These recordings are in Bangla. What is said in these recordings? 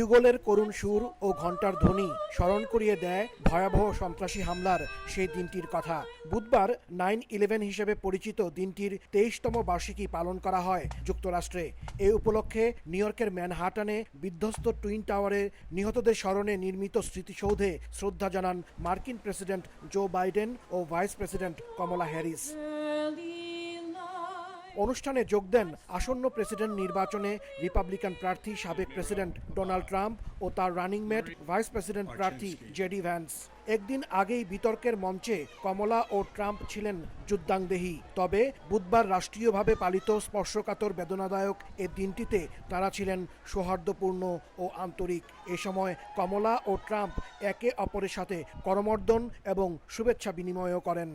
ইগলের করুণ সুর ও ঘণ্টার ধ্বনি স্মরণ করিয়ে দেয় ভয়াবহ সন্ত্রাসী হামলার সেই দিনটির কথা। বুধবার নাইন ইলেভেন হিসেবে পরিচিত দিনটির তেইশতম বার্ষিকী পালন করা হয় যুক্তরাষ্ট্রে। এ উপলক্ষে নিউ ইয়র্কের ম্যানহাটানে বিধ্বস্ত টুইন টাওয়ারে নিহতদের স্মরণে নির্মিত স্মৃতিসৌধে শ্রদ্ধা জানান মার্কিন প্রেসিডেন্ট জো বাইডেন ও ভাইস প্রেসিডেন্ট কমলা হ্যারিস। অনুষ্ঠানে যোগ দেন আসন্ন প্রেসিডেন্ট নির্বাচনে রিপাবলিকান প্রার্থী সাবেক প্রেসিডেন্ট ডোনাল্ড ট্রাম্প ও তার রানিং মেট ভাইস প্রেসিডেন্ট প্রার্থী জেডি ভ্যান্স। একদিন আগেই বিতর্কের মঞ্চে কমলা ও ট্রাম্প ছিলেন যুদ্ধাংদেহী তবে বুধবার রাষ্ট্রীয়ভাবে পালিত স্পর্শকাতর বেদনাদায়ক এ দিনটিতে তারা ছিলেন সৌহার্দ্যপূর্ণ ও আন্তরিক। এ সময় কমলা ও ট্রাম্প একে অপরের সাথে করমর্দন এবং শুভেচ্ছা বিনিময়ও করেন।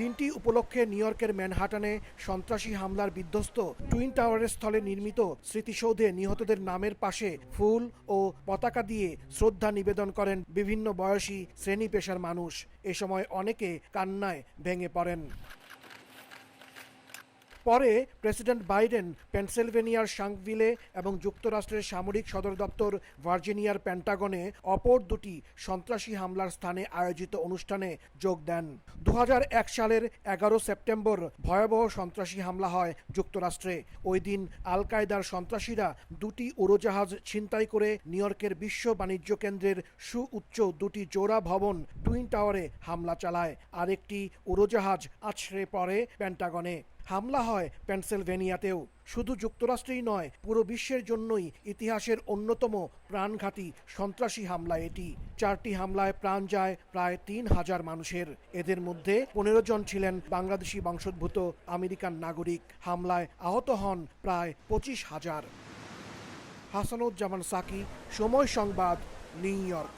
দিনটি উপলক্ষে নিউ ইয়র্কের ম্যানহাটানে সন্ত্রাসী হামলার বিধ্বস্ত টুইন টাওয়ারের স্থলে নির্মিত স্মৃতিসৌধে নিহতদের নামের পাশে ফুল ও পতাকা দিয়ে শ্রদ্ধা নিবেদন করেন বিভিন্ন বয়সী শ্রেণি পেশার মানুষ। এ সময় অনেকে কান্নায় ভেঙে পড়েন। পরে প্রেসিডেন্ট বাইডেন পেনসিলভেনিয়ার শাঙ্কভিলে এবং যুক্তরাষ্ট্রের সামরিক সদর দপ্তর ভার্জিনিয়ার প্যান্টাগনে অপর দুটি সন্ত্রাসী হামলার স্থানে আয়োজিত অনুষ্ঠানে যোগ দেন। দু হাজার এক সালের এগারো সেপ্টেম্বর ভয়াবহ সন্ত্রাসী হামলা হয় যুক্তরাষ্ট্রে। ওই দিন আল কায়দার সন্ত্রাসীরা দুটি উড়োজাহাজ ছিনতাই করে নিউ ইয়র্কের বিশ্ব বাণিজ্য কেন্দ্রের সুউচ্চ দুটি জোড়া ভবন টুইন টাওয়ারে হামলা চালায়। আরেকটি উড়োজাহাজ আছড়ে পড়ে প্যান্টাগনে। হামলা হয় পেনসিলভেনিয়াতেও। শুধু যুক্তরাষ্ট্রেই নয়, পুরো বিশ্বের জন্যই ইতিহাসের অন্যতম প্রাণঘাতী সন্ত্রাসী হামলা এটি। চারটি হামলায় প্রাণ যায় প্রায় তিন হাজার মানুষের। এদের মধ্যে পনেরো জন ছিলেন বাংলাদেশি বংশোদ্ভূত আমেরিকান নাগরিক। হামলায় আহত হন প্রায় পঁচিশ হাজার। হাসানুজ্জামান সাকি, সময় সংবাদ, নিউ ইয়র্ক।